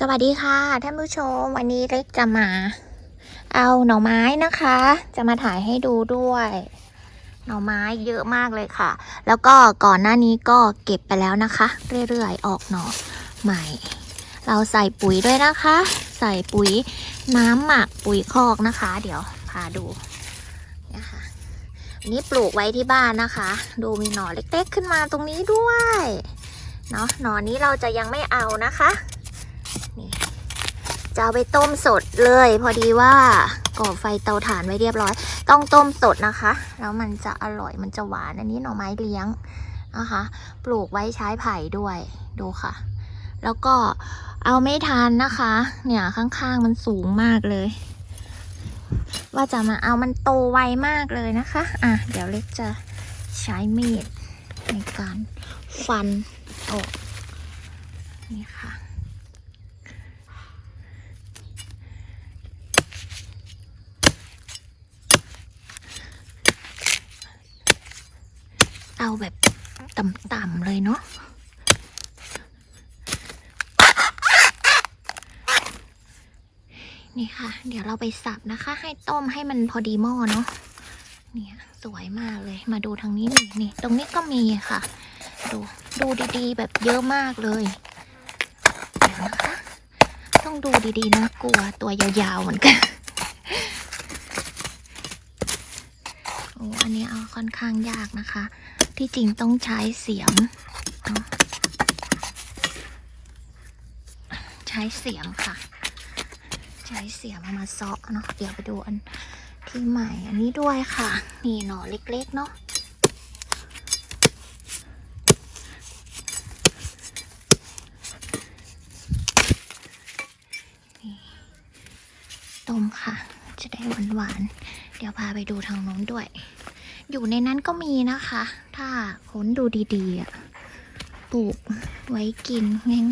สวัสดีค่ะท่านผู้ชม วันนี้เล็กจะมา เอาหน่อไม้นะคะ จะมาถ่ายให้ดูด้วย หน่อไม้เยอะมากเลยค่ะ แล้วก็ก่อนหน้านี้ก็เก็บไปแล้วนะคะ เรื่อยๆ ออกหน่อใหม่ เราใส่ปุ๋ยด้วยนะคะ ใส่ปุ๋ยน้ำหมักปุ๋ยคอกนะคะ เดี๋ยวพาดูนี่ค่ะอันนี้ปลูกไว้ที่บ้านนะคะ ดูมีหน่อเล็กๆ ขึ้นมาตรงนี้ด้วยเนาะหน่อนี้เราจะยังไม่เอานะคะ จะเอาไปต้มสดเลย พอดีว่าก่อไฟเตาถ่านไว้เรียบร้อย ต้องต้มสดนะคะ แล้วมันจะอร่อยมันจะหวานอันนี้หน่อไม้เลี้ยงนะคะ ปลูกไว้ใช้ไผ่ด้วยดูค่ะ แล้วก็เอาไม่ทันนะคะ เนี่ยข้างๆมันสูงมากเลย ว่าจะมาเอามันโตไวมากเลยนะคะ อะ เดี๋ยวเล็กจะใช้มีดในการฟันออกนี่ค่ะ เอาแบบต่ำๆเลยเนาะนี่ค่ะ เดี๋ยวเราไปสับนะคะ ให้ต้มให้มันพอดีหม้อเนาะเนี่ยสวยมากเลยมาดูทางนี้นี่นี่ตรงนี้ก็มีค่ะ ดูดูดีๆ แบบเยอะมากเลยเดี๋ยวนะคะ ต้องดูดีๆนะกลัวตัวยาวๆเหมือนกัน โอ้ อันนี้เอา ค่อนข้างยากนะคะ ที่จริงต้องใช้เสียม ใช้เสียมค่ะ ใช้เสียมเอามาเซาะเนาะเดี๋ยวไปดูอันที่ใหม่อันนี้ด้วยค่ะ นี่หน่อเล็กๆเนาะนี่ต้มค่ะ จะได้หวานๆ เดี๋ยวพาไปดูทางโน้นด้วย อยู่ในนั้นก็มีนะคะ ถ้าค้นดูดีๆอะปลูกไว้กิน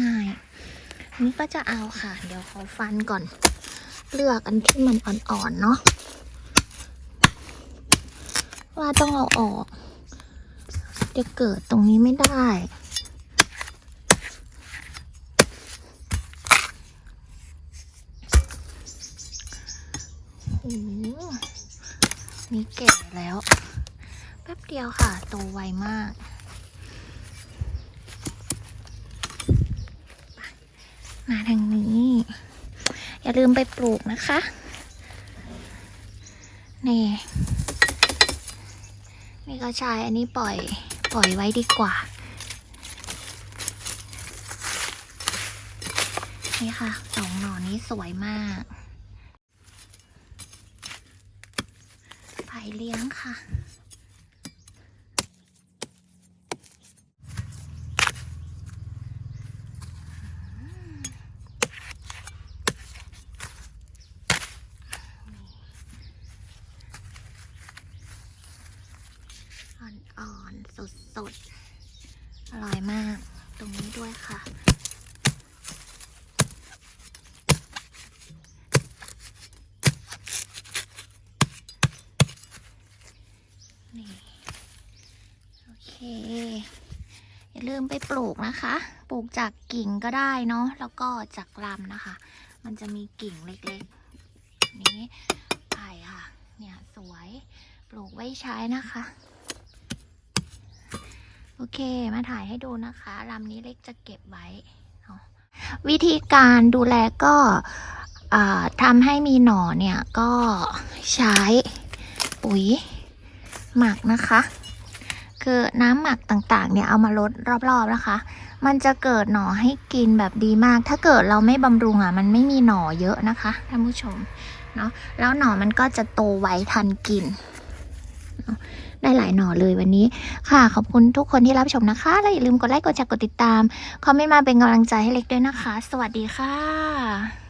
ง่ายๆนนี้ก็จะเอาค่ะ เดี๋ยวขอฟันก่อน เลือกอันที่มันอ่อนๆเนาะว่าต้องเอาออก จะเกิดตรงนี้ไม่ได้โอ้โหนี่เก่แล้ว แป๊บเดียวค่ะ โตไวมาก มาทางนี้ อย่าลืมไปปลูกนะคะ นี่ นี่ก็ใช่อันนี้ปล่อย ปล่อยไว้ดีกว่า นี่ค่ะ สองหน่อนี้สวยมากไผ่เลี้ยงค่ะ อ่อนๆสดๆอร่อยมาก ตรงนี้ด้วยค่ะ นี่ โอเค อย่าลืมไปปลูกนะคะ ปลูกจากกิ่งก็ได้เนาะ แล้วก็จากลำนะคะ มันจะมีกิ่งเล็กๆ นี้ไผ่ค่ะ เนี่ยสวย ปลูกไว้ใช้นะคะ โอเค มาถ่ายให้ดูนะคะลำนี้เล็กจะเก็บไว้ วิธีการดูแลก็ทำให้มีหน่อเนี่ยก็ใช้ปุ๋ยหมักนะคะ คือน้ำหมักต่างๆ เนี่ยเอามาลดรอบๆนะคะ มันจะเกิดหน่อให้กินแบบดีมาก ถ้าเกิดเราไม่บำรุงอะ มันไม่มีหน่อเยอะนะคะท่านผู้ชมเนาะแล้วหน่อมันก็จะโตไวทันกินเนาะ ได้หลายหน่อเลยวันนี้ ค่ะ ขอบคุณทุกคนที่รับชมนะคะ และอย่าลืมกดไลค์กดแชร์กดติดตามคอมเมนต์มาเป็นกำลังใจให้เล็กด้วยนะคะ สวัสดีค่ะ